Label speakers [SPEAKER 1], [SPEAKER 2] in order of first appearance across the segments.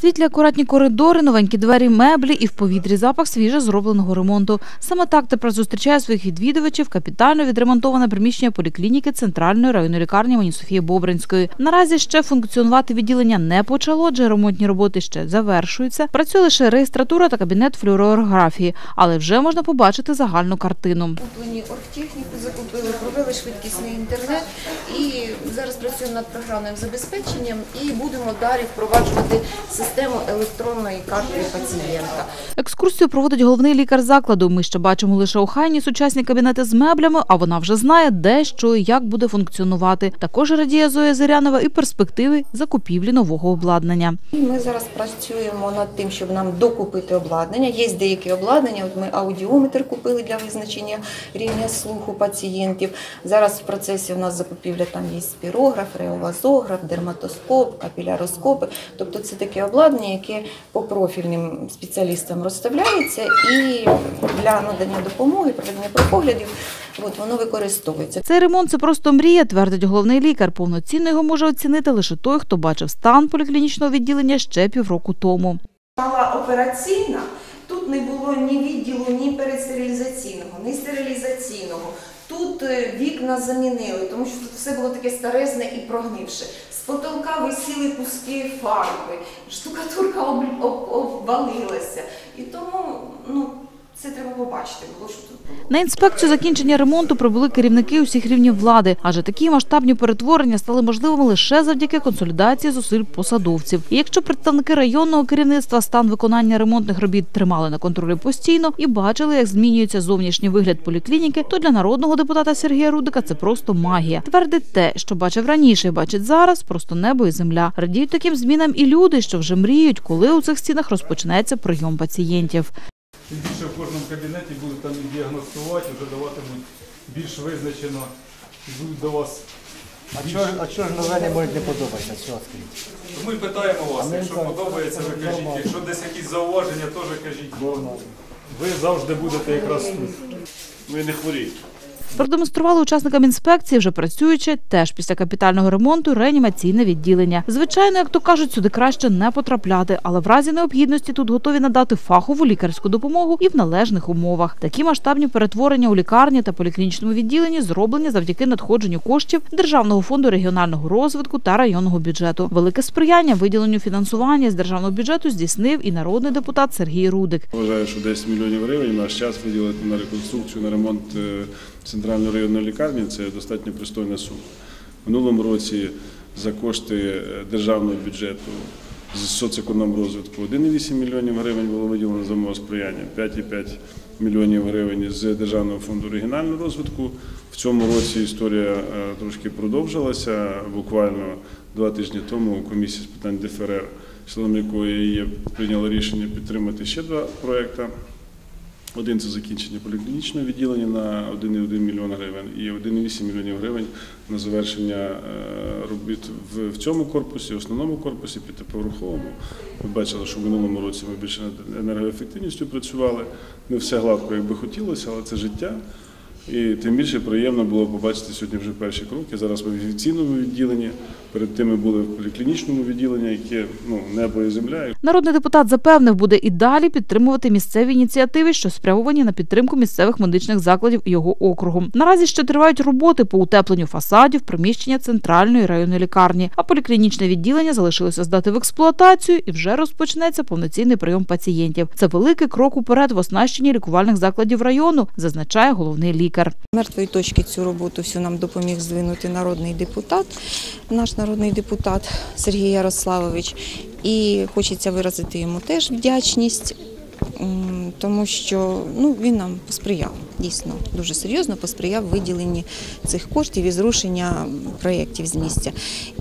[SPEAKER 1] Світлі акуратні коридори, новенькі двері, меблі і в повітрі запах свіже зробленого ремонту. Саме так тепер зустрічає своїх відвідувачів капітально відремонтоване приміщення поліклініки Центральної районної лікарні імені Софії Бобринської. Наразі ще функціонувати відділення не почало, адже ремонтні роботи ще завершуються. Працює лише реєстратура та кабінет флюорографії, але вже можна побачити загальну картину.
[SPEAKER 2] Куплені оргтехніку закупили, провели швидкісний інтернет і зараз працюємо над програмним забезпеченням і будемо далі впроваджувати систему електронної карти пацієнта.
[SPEAKER 1] Екскурсію проводить головний лікар закладу. Ми ще бачимо лише охайні сучасні кабінети з меблями, а вона вже знає, де що і як буде функціонувати. Також радіє Зоя Зирянова і перспективи закупівлі нового обладнання.
[SPEAKER 2] Ми зараз працюємо над тим, щоб нам докупити обладнання. Є деякі обладнання. От ми аудіометр купили для визначення рівня слуху пацієнтів. Зараз в процесі у нас закупівля там є спірограф, реовазограф, дерматоскоп, капіляроскопи. Тобто це таке обладнання, яке по профільним спеціалістам розставляється і для надання допомоги, проведення профоглядів, от воно використовується.
[SPEAKER 1] Цей ремонт це просто мрія, твердить головний лікар. Повноцінно його може оцінити лише той, хто бачив стан поліклінічного відділення ще півроку тому.
[SPEAKER 2] Мала операційна, не було ні відділу, ні перестерилізаційного, ні стерилізаційного. Тут е, вікна замінили, тому що тут все було таке старезне і прогнивше. З потолка висіли куски фарби, штукатурка об, об, обвалилася. І тому ну, це треба побачити, було що тут було.
[SPEAKER 1] На інспекцію закінчення ремонту прибули керівники усіх рівнів влади, адже такі масштабні перетворення стали можливими лише завдяки консолідації зусиль посадовців. І якщо представники районного керівництва стан виконання ремонтних робіт тримали на контролі постійно і бачили, як змінюється зовнішній вигляд поліклініки, то для народного депутата Сергія Рудика це просто магія. Твердить те, що бачив раніше, і бачить зараз, просто небо і земля. Радіють таким змінам і люди, що вже мріють, коли у цих стінах розпочнеться прийом пацієнтів.
[SPEAKER 3] Тим більше в кожному кабінеті будуть там і діагностувати, вже даватимуть більш визначено, йдуть до вас.
[SPEAKER 4] А чого, а чого ж новини не можуть не подобатися? Чого скажіть?
[SPEAKER 3] Ми питаємо вас,
[SPEAKER 4] А ми
[SPEAKER 3] якщо
[SPEAKER 4] так,
[SPEAKER 3] подобається, ви кажіть.
[SPEAKER 4] нормально.
[SPEAKER 3] Якщо десь якісь зауваження, теж кажіть.
[SPEAKER 4] Нормально.
[SPEAKER 3] Ви завжди будете якраз тут. Ви не хворієте.
[SPEAKER 1] Продемонстрували учасникам інспекції, вже працюючи, теж після капітального ремонту реанімаційне відділення. Звичайно, як то кажуть, сюди краще не потрапляти, але в разі необхідності тут готові надати фахову лікарську допомогу і в належних умовах. Такі масштабні перетворення у лікарні та поліклінічному відділенні зроблені завдяки надходженню коштів Державного фонду регіонального розвитку та районного бюджету. Велике сприяння виділенню фінансування з державного бюджету здійснив і народний депутат Сергій Рудик.
[SPEAKER 5] Вважаю, що 10 мільйонів гривень наш час виділити на реконструкцію, на ремонт е, центральної районної лікарні це достатньо пристойна сума. Минулому році за кошти е, державного бюджету з соцекономрозвитку 1,8 мільйонів гривень було виділено за мого сприяння, 5,5 мільйонів гривень з Державного фонду регіонального розвитку. В цьому році історія е, трошки продовжилася. Буквально два тижні тому комісія з питань ДФРР, членом якої є, прийняла рішення підтримати ще два проекти. Один це закінчення поліклінічного відділення на 1,1 мільйон гривень і 1,8 мільйонів гривень на завершення е, робіт в, цьому корпусі, основному корпусі, п'ятиповерховому. Ми бачили, що в минулому році ми більше над енергоефективністю працювали. Не все гладко, як би хотілося, але це життя. І тим більше приємно було побачити сьогодні вже перші кроки. Зараз ми в інфекційному відділенні. Перед тим ми були в поліклінічному відділенні, яке ну небо і земля.
[SPEAKER 1] Народний депутат запевнив, буде і далі підтримувати місцеві ініціативи, що спрямовані на підтримку місцевих медичних закладів його округу. Наразі ще тривають роботи по утепленню фасадів, приміщення центральної районної лікарні. А поліклінічне відділення залишилося здати в експлуатацію і вже розпочнеться повноцінний прийом пацієнтів. Це великий крок уперед в оснащенні лікувальних закладів району, зазначає головний лікар.
[SPEAKER 2] Мертвої точки цю роботу всю нам допоміг здвинути народний депутат, наш народний депутат Сергій Ярославович. І хочеться виразити йому теж вдячність, тому що ну, він нам посприяв, дійсно, дуже серйозно посприяв виділенні цих коштів і зрушення проєктів з місця.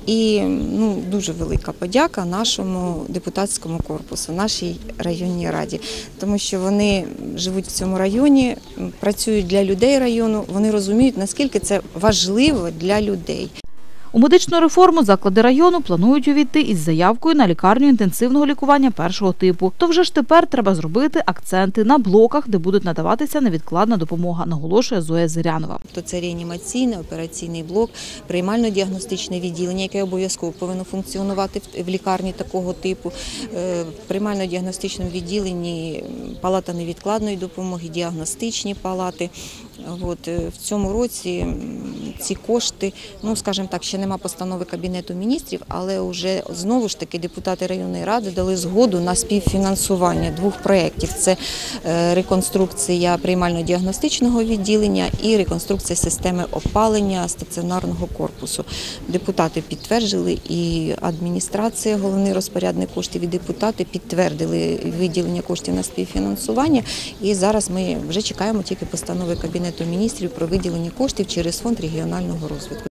[SPEAKER 2] І ну, дуже велика подяка нашому депутатському корпусу, нашій районній раді, тому що вони живуть в цьому районі, працюють для людей району, вони розуміють, наскільки це важливо для людей.
[SPEAKER 1] У медичну реформу заклади району планують увійти із заявкою на лікарню інтенсивного лікування першого типу. То вже ж тепер треба зробити акценти на блоках, де будуть надаватися невідкладна допомога, наголошує Зоя Зирянова.
[SPEAKER 2] То це реанімаційний, операційний блок, приймально-діагностичне відділення, яке обов'язково повинно функціонувати в- лікарні такого типу. Е, приймально-діагностичному відділенні палата невідкладної допомоги, діагностичні палати. От, е, в цьому році ці кошти, ну скажімо так, ще нема постанови Кабінету міністрів, але вже знову ж таки депутати районної ради дали згоду на співфінансування двох проєктів. Це е, реконструкція приймально-діагностичного відділення і реконструкція системи опалення стаціонарного корпусу. Депутати підтвердили і адміністрація, головний розпорядник коштів і депутати підтвердили виділення коштів на співфінансування. І зараз ми вже чекаємо тільки постанови Кабінету міністрів про виділення коштів через фонд регіонального розвитку.